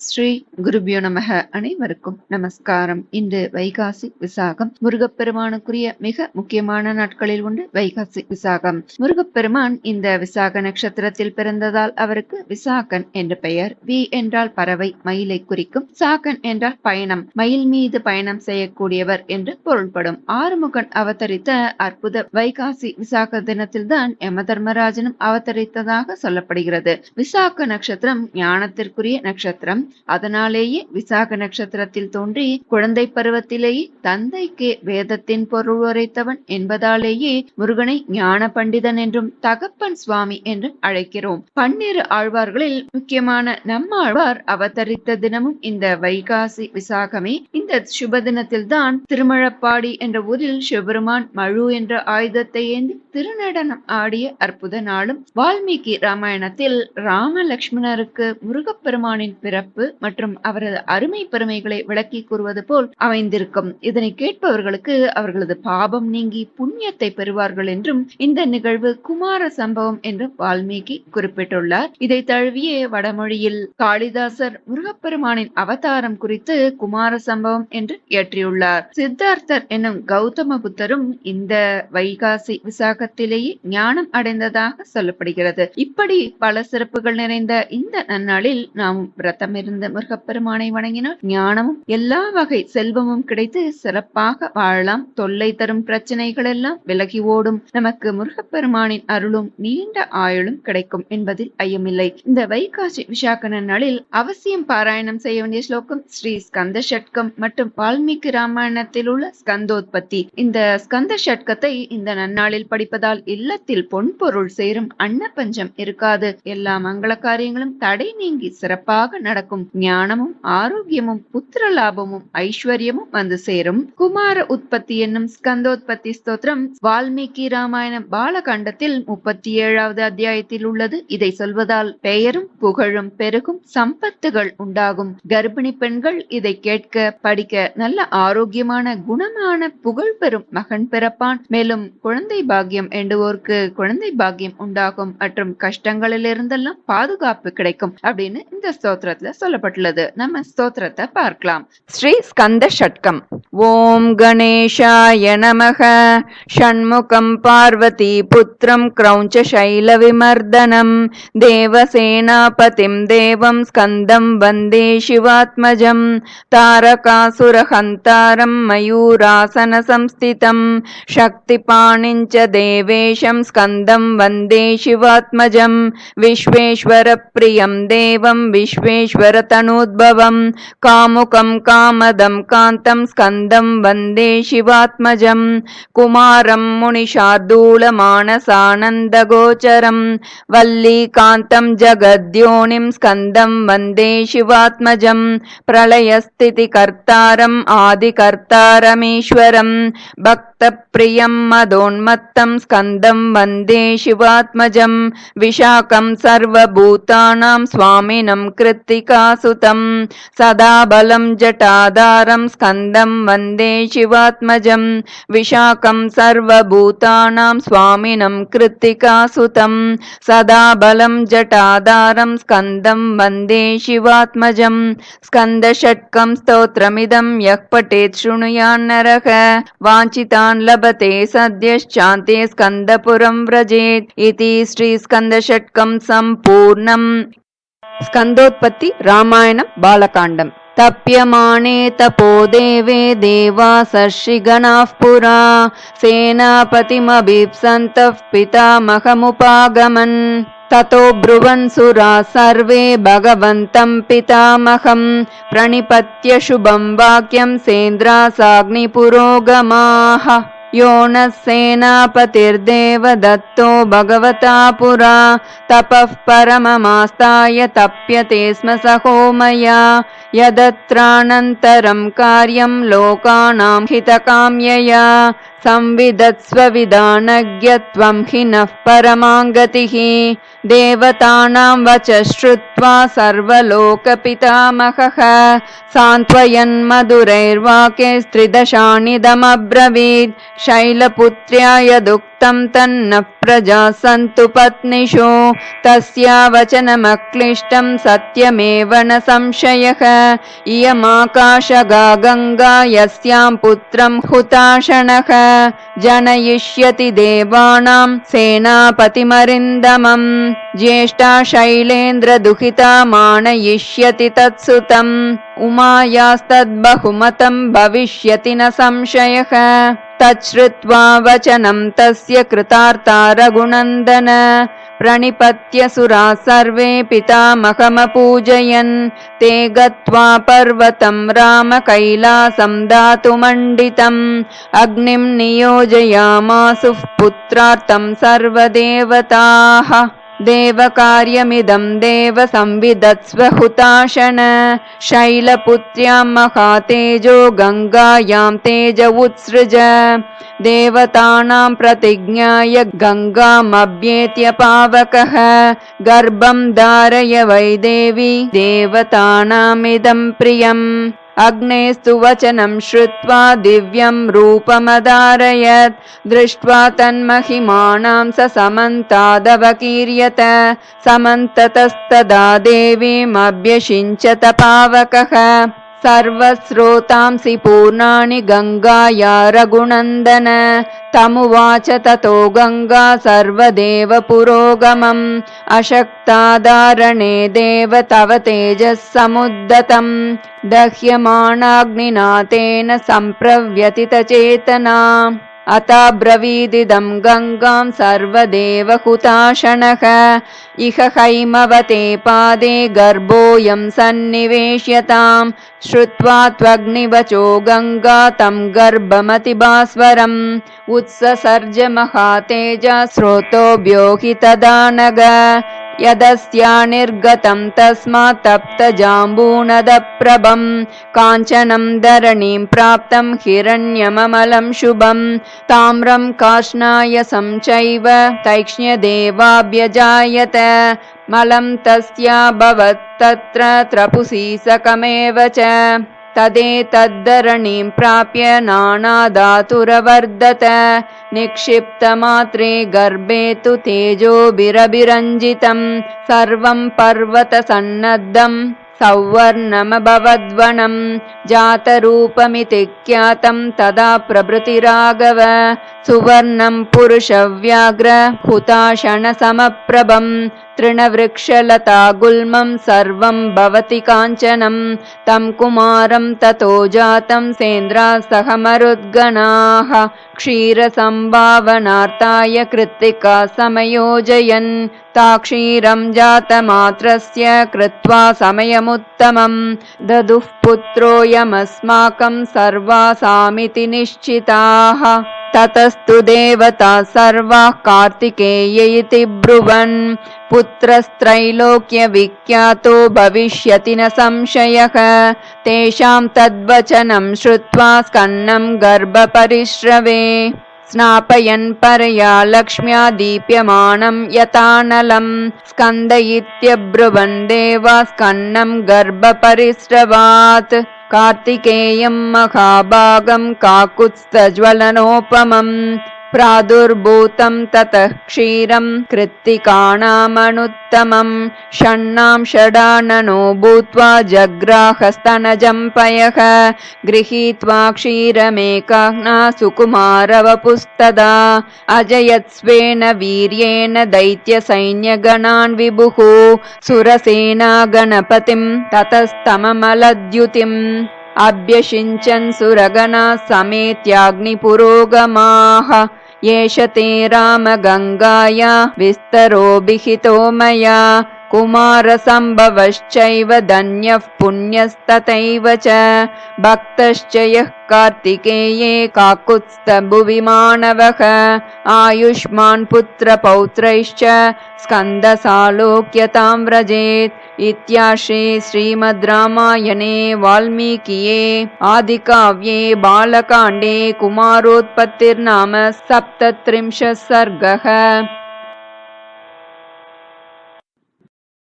ஸ்ரீ குருபியோ நமக. அனைவருக்கும் நமஸ்காரம். இன்று வைகாசி விசாகம். முருகப்பெருமானுக்குரிய மிக முக்கியமான நாட்களில் உண்டு வைகாசி விசாகம். முருகப்பெருமான் இந்த விசாக நட்சத்திரத்தில் பிறந்ததால் அவருக்கு விசாகன் என்ற பெயர். வி என்றால் பறவை மயிலை குறிக்கும் சாகன் என்றால் பயணம். மயில் மீது பயணம் செய்யக்கூடியவர் என்று பொருள்படும். ஆறுமுகன் அவதரித்த அற்புத வைகாசி விசாக தினத்தில்தான் யம தர்மராஜனும் அவதரித்ததாக சொல்லப்படுகிறது. விசாக நட்சத்திரம் ஞானத்திற்குரிய நட்சத்திரம். அதனாலேயே விசாக நட்சத்திரத்தில் தோன்றி குழந்தை பருவத்திலேயே தந்தைக்கு வேதத்தின் பொருள் உரைத்தவன் என்பதாலேயே முருகனை ஞான பண்டிதன் என்றும் தகப்பன் சுவாமி என்றும் அழைக்கிறோம். பன்னிரு ஆழ்வார்களில் முக்கியமான நம்மாழ்வார் அவதரித்த தினமும் இந்த வைகாசி விசாகமே. இந்த சுப தினத்தில் தான் திருமழப்பாடி என்ற ஊரில் சிவபெருமான் மழு என்ற ஆயுதத்தை ஏந்தி திருநடனம் ஆடிய அற்புத நாளும். வால்மீகி ராமாயணத்தில் ராமலக்ஷ்மணருக்கு முருகப்பெருமானின் பிறப்பு மற்றும் அவரது அருமை பெருமைகளை விளக்கி கூறுவது போல் அமைந்திருக்கும். இதனை கேட்பவர்களுக்கு அவர்களது பாபம் நீங்கி புண்ணியத்தை பெறுவார்கள் என்றும் இந்த நிகழ்வு குமார சம்பவம் என்றும் வால்மீகி குறிப்பிட்டுள்ளார். இதை தழுவிய வடமொழியில் காளிதாசர் முருகப்பெருமானின் அவதாரம் குறித்து குமார சம்பவம் என்று இயற்றியுள்ளார். சித்தார்த்தர் என்னும் கௌதம புத்தரும் இந்த வைகாசி விசாகத்திலேயே ஞானம் அடைந்ததாக சொல்லப்படுகிறது. இப்படி பல சிறப்புகள் நிறைந்த இந்த நன்னாளில் நாம் விரதம் இருந்த முருகப்பெருமானை வணங்கினால் ஞானமும் எல்லா வகை செல்வமும் கிடைத்து சிறப்பாக வாழலாம். தொல்லை தரும் பிரச்சனைகள் எல்லாம் விலகி ஓடும். நமக்கு முருகப்பெருமானின் அருளும் நீண்ட ஆயுளும் கிடைக்கும் என்பதில் ஐயமில்லை. இந்த வைகாசி விசாக நன்னாளில் அவசியம் பாராயணம் செய்ய வேண்டிய ஸ்லோகம் ஸ்ரீ ஸ்கந்த ஷட்கம் மற்றும் வால்மீகி ராமாயணத்தில் உள்ள ஸ்கந்தோத்பத்தி. இந்த ஸ்கந்த ஷட்கத்தை இந்த நன்னாளில் படிப்பதால் இல்லத்தில் பொன் பொருள் சேரும் அன்னபஞ்சம் இருக்காது. எல்லா மங்கள காரியங்களும் தடை நீங்கி சிறப்பாக நடக்கும். ஞானமும் ஆரோக்கியமும் புத்திர லாபமும் ஐஸ்வர்யமும் வந்து சேரும். குமார உற்பத்தி என்னும் ஸ்கந்தோத்பத்தி ஸ்தோத்திரம் வால்மீகி ராமாயணம் பாலகாண்டத்தில் முப்பத்தி ஏழாவது அத்தியாயத்தில் உள்ளது. இதை சொல்வதால் பெயரும் புகழும் பெருகும் சம்பத்துகள் உண்டாகும். கர்ப்பிணி பெண்கள் இதை கேட்க படிக்க நல்ல ஆரோக்கியமான குணமான புகழ் பெறும் மகன் பிறப்பான். மேலும் குழந்தை பாக்கியம் எண்டுவோருக்கு குழந்தை பாக்கியம் உண்டாகும் மற்றும் கஷ்டங்களில் இருந்தெல்லாம் பாதுகாப்பு கிடைக்கும் அப்படின்னு இந்த ஸ்தோத்திரத்துல சொல்லப்பட்டுள்ளது. நம்ம ஸ்தோத்திரத்தை பார்க்கலாம். ஸ்ரீ ஸ்கந்த ஷட்கம். ஓம் கணேஷாய நமக. ஷண்முகம் பார்வதி புத்திரம் கிரௌஞ்ச சைல விமர்தனம். தேவசேனாபதிம் தேவம் ஸ்கந்தம் வந்தே சிவாத்மஜம். தாரகாசுரஹந்தாரம் மயூராசன சம்ஸ்திதம். சக்திபாணிஞ்ச தேவேஷம் ஸ்கந்தம் வந்தே சிவாத்மஜம். விஸ்வேஸ்வர பிரியம் தேவம் விஸ்வேஸ்வர विश्वेश्वरतनूद्भवं कामुकं कामदं कान्तं स्कन्दं वन्दे शिवात्मजं कुमारं मुनिशार्दूलमानसानन्दगोचरं वल्लीकान्तं जगद्योनिं स्कन्दं वन्दे शिवात्मजं प्रलयस्थितिकर्तारम् आदिकर्तारमीश्वरम् भक्तप्रियं मदोन्मत्तं स्कन्दं वन्दे शिवात्मजं विशाखं सर्वभूतानां स्वामिनं कृत्तिकासुतं सदा बलं जटाधारं स्कन्दं वन्दे शिवात्मजं विशाखं सर्वभूतानां स्वामिनं कृत्तिकासुतं सदा बलं जटाधारं स्कन्दं वन्दे शिवात्मजं स्कन्दषट्कं स्तोत्रमिदं यः पठेत् शृणुयान्नरः वाञ्छितान् लभते सद्यश्चान्ते स्कन्दपुरं व्रजेत् इति श्रीस्कन्दषट्कं सम्पूर्णम् स्कन्दोत्पत्ति रामायणं बालकाण्डम् तप्यमाणे तपो देवे देवासर्षिगणाः पुरा सेनापतिमभीप्सन्तः पितामहमुपागमन् ततो ब्रुवन् सुरा सर्वे भगवन्तं पितामहं प्रणिपत्य शुभं वाक्यं सेन्द्रासाग्निपुरोगमाः। यो नः सेनापतिर्देव भगवता पुरा तपः परममास्ताय तप्यते स्म सहोमया लोकानां हितकाम्यया संविदत्स्वविधानज्ञत्वं हि नः परमाङ्गतिः। देवतानां वच श्रुत्वा सर्वलोकपितामहः सान्त्वयन्मधुरैर्वाक्यैस्त्रिदशानिदमब्रवीत् शैलपुत्र्याय दुःख तन्न प्रजा सन्तु पत्निषु। तस्या वचनमक्लिष्टं सत्यमेव न संशयः। इयमाकाशगा गङ्गा यस्यां पुत्रं हुताशनः। जनयिष्यति देवानां सेनापतिमरिन्दमम्। ज्येष्ठा शैलेन्द्रदुहिता मानयिष्यति तत्सुतम्। उमायास्तद्बहुमतं भविष्यति न संशयः तच्छ्रुत्वा वचनं तस्य कृतार्ता रघुनन्दन। प्रणिपत्य सुरा सर्वे पितामहमपूजयन्। ते गत्वा पर्वतं राम कैलासं दातुमण्डितम्। अग्निं नियोजयामासुः पुत्रार्थं सर्वदेवताः देवकार्यमिदं देव संविदत्स्व हुताशन शैलपुत्र्यां महातेजो गङ्गायां तेज उत्सृज देवतानां प्रतिज्ञाय गङ्गामभ्येत्य पावकः गर्भं धारय वै देवी देवतानामिदं प्रियम् अग्नेस्तु वचनं श्रुत्वा दिव्यं रूपमदारयत् दृष्ट्वा तन्महिमानां स समन्तादवकीर्यत समन्ततस्तदा देवीमभ्यषिञ्चत पावकः सर्वस्रोतांसि पूर्णानि गङ्गाया रघुनन्दन। तमुवाच ततो गङ्गा सर्वदेव पुरोगमम् अशक्तादारणे देव तव तेजः समुद्दतम् दह्यमाणाग्निना तेन सम्प्रव्यतितचेतना अताब्रवीदिदं गङ्गां सर्वदेव हुताशनः इह हैमवते पादे गर्भोऽयं सन्निवेश्यताम् श्रुत्वा त्वग्निवचो गङ्गा तं गर्भमतिभास्वरम्। उत्ससर्ज महातेजा स्रोतोऽभ्यो हि तदा नग यदस्या निर्गतं तस्मात् तप्तजाम्बूनदप्रभं काञ्चनं धरणीं प्राप्तं हिरण्यममलं शुभं ताम्रं काष्णायसं चैव तैक्ष्ण्यदेवाभ्यजायत मलं तस्याभवत्तत्र त्रपुसी सकमेव च तदेतद्धरणीं प्राप्य नानाधातुरवर्धत निक्षिप्तमात्रे गर्भे तु तेजोभिरभिरञ्जितं। सर्वं पर्वतसन्नद्धम् सौवर्णमभवद्वनं जातरूपमिति ख्यातं तदा प्रभृतिराघव सुवर्णं पुरुषव्याघ्र हुताशनसमप्रभम् तृणवृक्षलता गुल्मं सर्वं भवति काञ्चनं तं कुमारं ततो जातं सेन्द्रा सह मरुद्गणाः क्षीरसम्भावनार्ताय कृत्तिका समयोजयन् ता क्षीरं जातमात्रस्य कृत्वा समयमुत्तमं ददुः पुत्रोऽयमस्माकं सर्वासामिति निश्चिताः। ततस्तु देवता सर्वाः कार्तिकेय इति ब्रुवन्। पुत्रस्त्रैलोक्यविख्यातो भविष्यति न संशयः। तेषां तद्वचनं श्रुत्वा स्कन्नं गर्भपरिश्रवे स्नापयन् परया लक्ष्म्या दीप्यमानं यतानलं स्कन्दयित्यब्रुवन् देवा स्कन्नं गर्भपरिश्रवात् कार्तिकेयं महाभागं काकुत्स्थज्वलनोपमम् प्रादुर्भूतं ततः क्षीरं कृत्तिकाणामनुत्तमं षण्णां षडाननो भूत्वा जग्राहस्तनजं पयः गृहीत्वा क्षीरमेकाह्ना सुकुमारवपुस्तदा अजयत्स्वेन वीर्येण दैत्यसैन्यगणान् विभुः सुरसेना गणपतिं ततस्तममलद्युतिम् अभ्यषिञ्चन् सुरगणा समेत्याग्निपुरोगमाः। एष ते रामगङ्गाया विस्तरोभिहितो मया कुमारसम्भवश्चैव धन्यः पुण्यस्तथैव च। भक्तश्च यः कार्तिकेये काकुत्स्थभुवि मानवः। आयुष्मान् पुत्रपौत्रैश्च स्कन्दसालोक्यतां व्रजेत्। इत्याश्रे श्रीमद् रामायणे वाल्मीकिये आदिकाव्ये बालकाण्डे कुमारोत्पत्तिर्नाम सप्तत्रिंशः सर्गः